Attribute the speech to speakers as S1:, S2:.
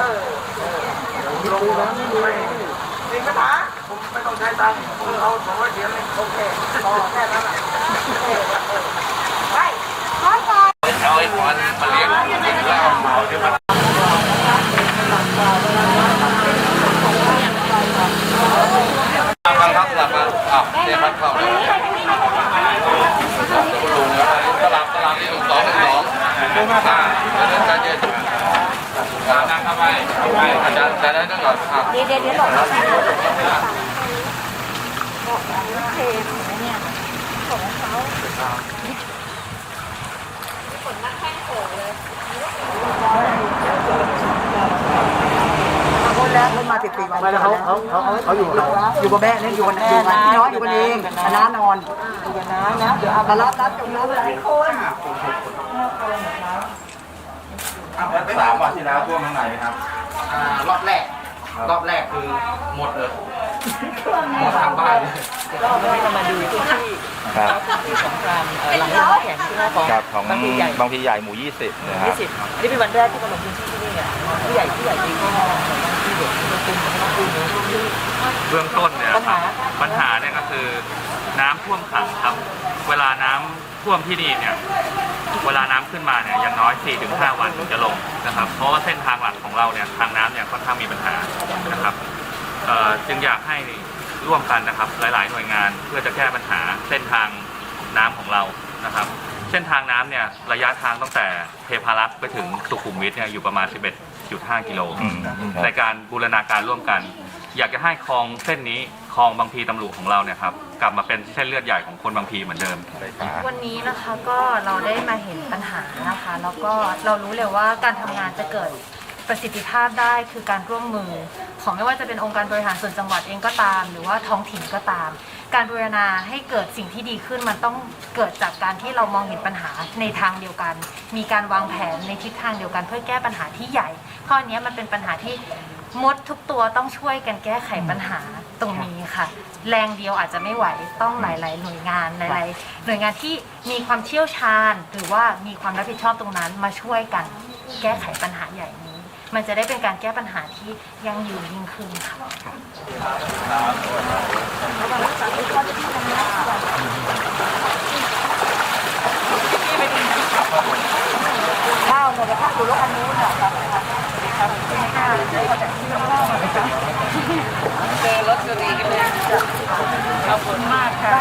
S1: ลงแล้วไม่ดูมีปัญหาผมไม่ต้องใช้ตังค์ผมเอาสองร้อยเหรียญเลยโอเคพอแค่นั้นแหละ
S2: เอาไอ้ควันมาเลี้ยงกินเหล้าเมาเดี๋ยวมันบังคับสลับมาอ้าวเนี่ยพัดเข้าแล้วลุงแล้วสลับสลับที่หนึ่งสองหนึ่งสองอ่าแล้วนั่นการเย็ นอ่านั่งเข้าไปเข้าไปอาจารย์อาจารย์นั่งก่อนอะ
S3: เดี๋ยวเดี๋ยวเดี๋ยวหลบ
S4: คนแล้วคนมาสิบปี
S1: ม่แล้วเขาเขาเขาเขาอยู่
S4: อยู่กับแม่เนี่ยอยู่กันอยู่นพี่น้อยอยู่กันเองน้านอนอยู่กันน้านะเดี๋ยวเอามารับรับจงรับหลายคน
S2: สามวันที่แล้วท่วมข้างในไหมครับ อ่ารอบแรกรอบแรกคือหมดเลยหมดทางบ้านเลย
S4: ก็ไม่ได้มาดูที่
S5: ครับ
S4: ที่สงครามเอ่อหลังน้ำแข็งที่ว่าของ
S5: ครับของ
S4: บางพีใหญ่
S5: บางพีใหญ่หมู่ 20นะครั
S4: ยี่
S5: บ
S4: สิบนี่เป็นวันแรกที่มาลงพื้นที่ที่นี่อะผู้ใหญ่ผู้ใหญ่เองก็มองที่เด็กที่มาตุ้มมาตุ้มที่
S6: เบื้องต้นเนี่ย
S4: ปัญ
S6: ครั
S4: หา
S6: บปัญหาเนี่ยก็คือน้ำท่วมขังครับ เวลาน้ำท่วมที่นี่เนี่ย เวลาน้ำขึ้นมาเนี่ยอย่างน้อย 4-5 วันถึงจะลงนะครับ เพราะว่าเส้นทางหลักของเราเนี่ยทางน้ำเนี่ยค่อนข้างมีปัญหานะครับเอ่อจึงอยากให้ร่วมกันนะครับหลาย ๆ หน่วยงานเพื่อจะแก้ปัญหาเส้นทางน้ำของเรานะครับเส้นทางน้ำเนี่ยระยะทางตั้งแต่เทพารักษ์ไปถึงสุขุมวิทเนี่ยอยู่ประมาณ 11.5 กิโล
S5: อืมครับ
S6: ในการบูรณาการร่วมกัน อยากจะให้คลองเส้นนี้ คลองบางพีตำรุของเราเนี่ยครับกลับมาเป็นเส้นเลือดใหญ่ของคนบางพีเหมือนเดิม
S3: วันนี้นะคะก็เราได้มาเห็นปัญหานะคะ แล้วก็เรารู้เลยว่าการทำงานจะเกิดประสิทธิภาพได้คือการร่วมมือ ของไม่ว่าจะเป็นองค์การบริหารส่วนจังหวัดเองก็ตาม หรือว่าท้องถิ่นก็ตาม การบูรณาให้เกิดสิ่งที่ดีขึ้นมันต้องเกิดจากการที่เรามองเห็นปัญหาในทางเดียวกัน มีการวางแผนในทิศทางเดียวกัน เพื่อแก้ปัญหาที่ใหญ่ข้อนี้มันเป็นปัญหาที่ มดทุกตัวต้องช่วยกันแก้ไขปัญหาตรงนี้ค่ะ แรงเดียวอาจจะไม่ไหวต้องหลาย ๆ หน่วยงานหลายๆหน่วยงานที่มีความเชี่ยวชาญ หรือว่ามีความรับผิดชอบตรงนั้นมาช่วยกันแก้ไขปัญหาใหญ่นี้ มันจะได้เป็นการแก้ปัญหาที่ยั่งยืนยิ่งขึ้นค่ะ
S4: ข้าวเนี่ยข้าวอยู่รถคันนู้นอะครับ ครับเจอรถก็ดีกันเลยขอบคุณมากค่ะ